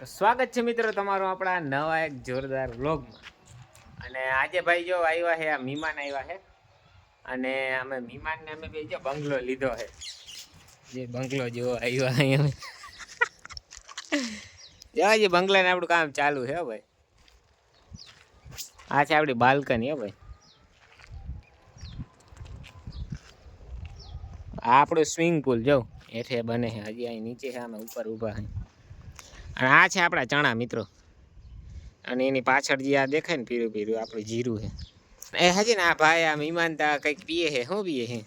તો સ્વાગત છે મિત્રો તમારું આપણા નવા એક જોરદાર વ્લોગમાં. અને આજે ભાઈ જો આવ્યા છે આ મહેમાન આવ્યા છે અને અમે મહેમાનને અમે બે જો બંગલો લીધો છે જે બંગલો જેવો આવ્યો અહીંયા જવા જે બંગલાને આપણું કામ ચાલુ છે ભાઈ. આ છે આપણી બાલ્કની હો ભાઈ. આ આપણું સ્વિમિંગ પુલ જો. એઠે બને છે હજી અહીં નીચે છે અમે ઉપર ઊભા છે અને આ છે આપણા ચણા, મિત્રો. અને એની પાછળ જે આ દેખાય ને પીરું પીરું આપણું જીરું છે. એ હજી ને આ ભાઈ આમ ઈમાનતા કંઈક પીએ હે શું પીએ હે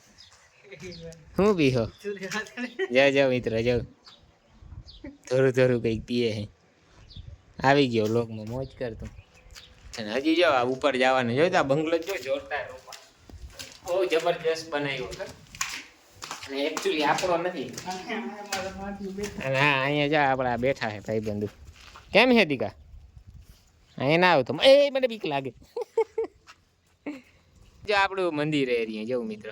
શું પી હો? જાઓ જાઓ મિત્ર જાઓ થોડું થોડું કંઈક પીએ હે આવી ગયો લોકમાં મોજ કરતો અને હજી જાઓ આ ઉપર જવાનું, જોયું આ બંગલો જો જોરદાર બહુ જબરજસ્ત બનાવ્યો. એકચ્યુઅલી આપણો નથી. અને હા અહીંયા જા આપણા બેઠા છે ભાઈ બંધુ કેમ છે દીકા? અહીંયા ના આવતો. એ મને બીક લાગે. જો આપણું મંદિર એ રહ્યા જવું મિત્ર.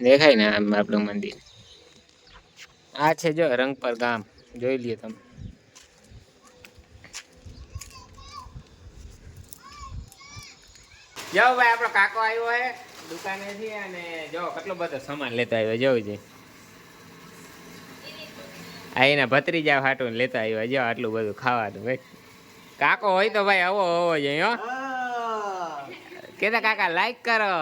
દેખાય ને આમ આપણું મંદિર. આ છે જો રંગપર ગામ. જોઈ લઈએ તમે. જો ભાઈ આપણો કાકો આવ્યો છે અને જો કેટલો બધો સામાન લેતો આવ્યો જોવું છે? આ એના ભત્રીજા હાટું લેતા આવ્યા જો આટલું બધું ખાવાનું ભાઈ. કાકો હોય તો ભાઈ આવો હોવો જોઈએ હો. કેતા કાકા લાઈક કરો.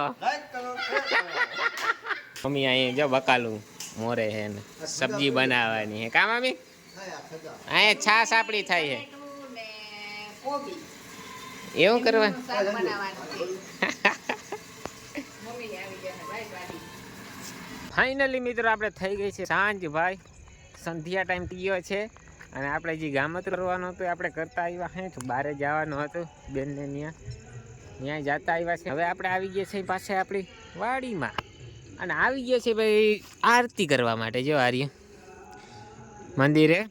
મમ્મી અહીંયા જો બકાલું મોરે છે ને સબ્જી બનાવવાની છે. કા મમ્મી? અહીંયા છાશ આપણી થાય છે. એવું કરવાનું? ફાઇનલી મિત્રો, આપણે થઈ ગઈ છે સાંજ, ભાઈ. સંધ્યા ટાઈમ ગયો છે અને આપણે જે ગામત કરવાનું હતું આપણે કરતા આવ્યા હે. તો બહારે જવાનું હતું બેનને ત્યાં ત્યાં જતા આવ્યા છે. હવે આપણે આવી ગયા છીએ પાસે આપણી વાડીમાં. અને આવી ગયા છે ભાઈ આરતી કરવા માટે. જો આર્ય. મંદિરે.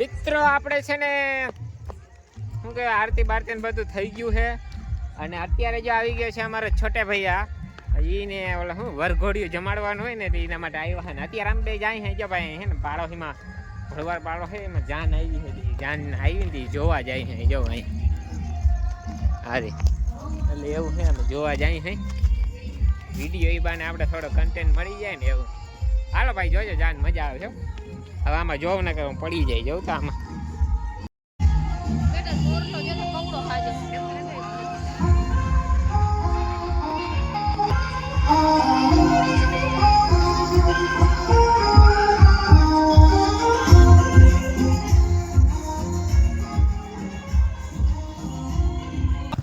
મિત્રો, આપણે છે ને, શું કે આરતી બારતી બધું થઈ ગયું છે. અને અત્યારે જો આવી ગયો છે અમારા છોટે ભૈયા એને ઓલા શું વરઘોડિયું જમાડવાનું હોય ને એના માટે આવ્યા છે ને. અત્યારે આમ બે જાય છે, જો ભાઈ, હે ને, પાડોશીમાં ભળવાર પાડો છે, એમાં જાન આવી છે જાન આવી ઈ જોવા જાય છે, જો અહીં હારે એટલે એવું છે, અમે જોવા જાય છે. વીડિયો એ બાને આપણે થોડો કન્ટેન્ટ મળી જાય ને એવું. હાલો ભાઈ, જોજો, જાન, મજા આવે છે. હવે આમાં જોવ ને કે હું પડી જાય જવું તો આમાં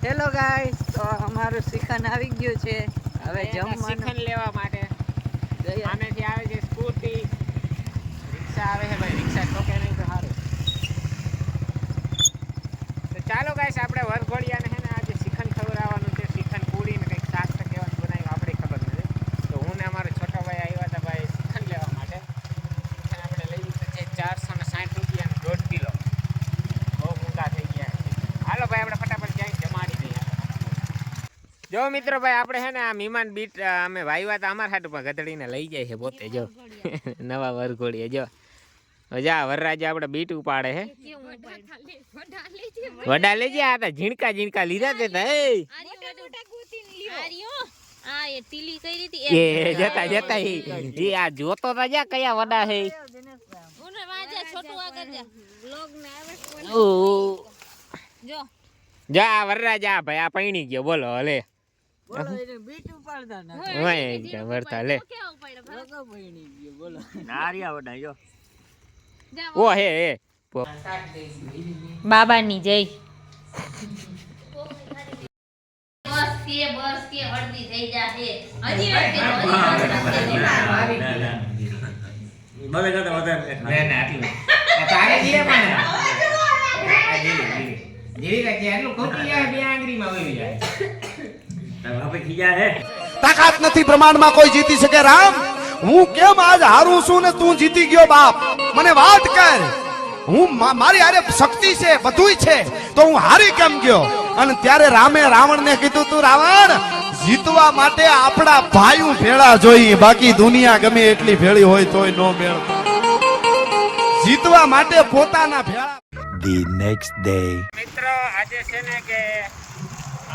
હેલો ગાય તો અમારું શ્રીખંડ આવી ગયું છે. હવે જમવાનું. શિખંડ લેવા માટે ગયા. આમેથી આવે છે સ્કૂટી રિક્ષા આવે છે ભાઈ રિક્ષા ઠોકે નહીં તો સારું તો ચાલો ગાઈસ આપણે વરઘોડિયાને છે ને આજે શિખંડ ખવડાવવાનું છે શિખંડ પૂરી ને કંઈક શાક તો કેવાનું બનાવ્યું આપણે ખબર નથી તો હું ને અમારો છોટો ભાઈ આવ્યા હતા ભાઈ શિખંડ લેવા માટે શિખંડ આપણે લઈ લીધું છે ચારસો ને સાઠ રૂપિયાનું દોઢ કિલો બહુ મોટા થઈ ગયા છે. હાલો ભાઈ આપણે ફટાફટ જાય જમાડી દઈએ જો મિત્રો ભાઈ આપણે છે ને આ મીમાન બીટ અમે વાયવા તો અમારા હાટુમાં ગધડીને લઈ જાય છે પોતે જો. નવા વરઘોડીએ જો. જા વરરાજા આપણે બીટ ઉપાડે છે. વડા લેજે આ તો ઝીણકા ઝીણકા લીધા તે તો એ એ જતા જતા એ એ આ જોતો તો જા કયા વડા છે ઓ. જા. આ વરરા ગયો બોલો હલે બોલો એને બીટ ઉપાડતા ના. ઓય જા વરતા લે. લોકો પૈણી ગયો બોલો ઓ હે હે. પો- બાબાની જય. બસ કે બસ કે હળદી થઈ જાશે. હજી એક કે હજી એક. બધા કરતા વધારે આટલું ખોટી જાય બે આંગળીમાં વહી જાય. તાકાત નથી પ્રમાણમાં કોઈ જીતી શકે રામ. હું કેમ આજ હારું છું ને તું જીતી ગયો બાપ? મને વાત કર. હું મારી આરે શક્તિ છે બધુંય છે તો હું હારી કેમ ગયો? અને ત્યારે રામે રાવણને કીધું તું રાવણ જીતવા માટે આપણા ભાઈઓ ભેળા જોઈએ બાકી દુનિયા ગમે એટલી ભેળી હોય તોય નો મેળ જીતવા માટે પોતાના ભેળા the નેક્સ્ટ ડે મિત્રો, આજે છે ને કે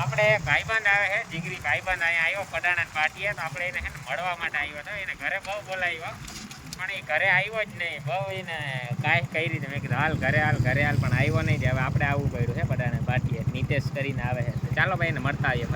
આપણે ભાઈબંધ આવે છે, જીગરી ભાઈબંધ અહીંયા આવ્યો કડાણા પાટીએ, તો આપણે એને મળવા માટે આવ્યો હતો. એને ઘરે બહુ બોલાવ્યો. પણ એ ઘરે આવ્યો જ નહીં. બહુ એને કાંઈ કઈ રીતે મેં કીધું, હાલ ઘરે હાલ ઘરે હાલ. પણ આવ્યો નહીં હવે આપણે આવવું પડ્યું છે કડાણા પાટીએ. નીતેશ કરીને આવે છે. ચાલો ભાઈ, એને મળતા આવીએ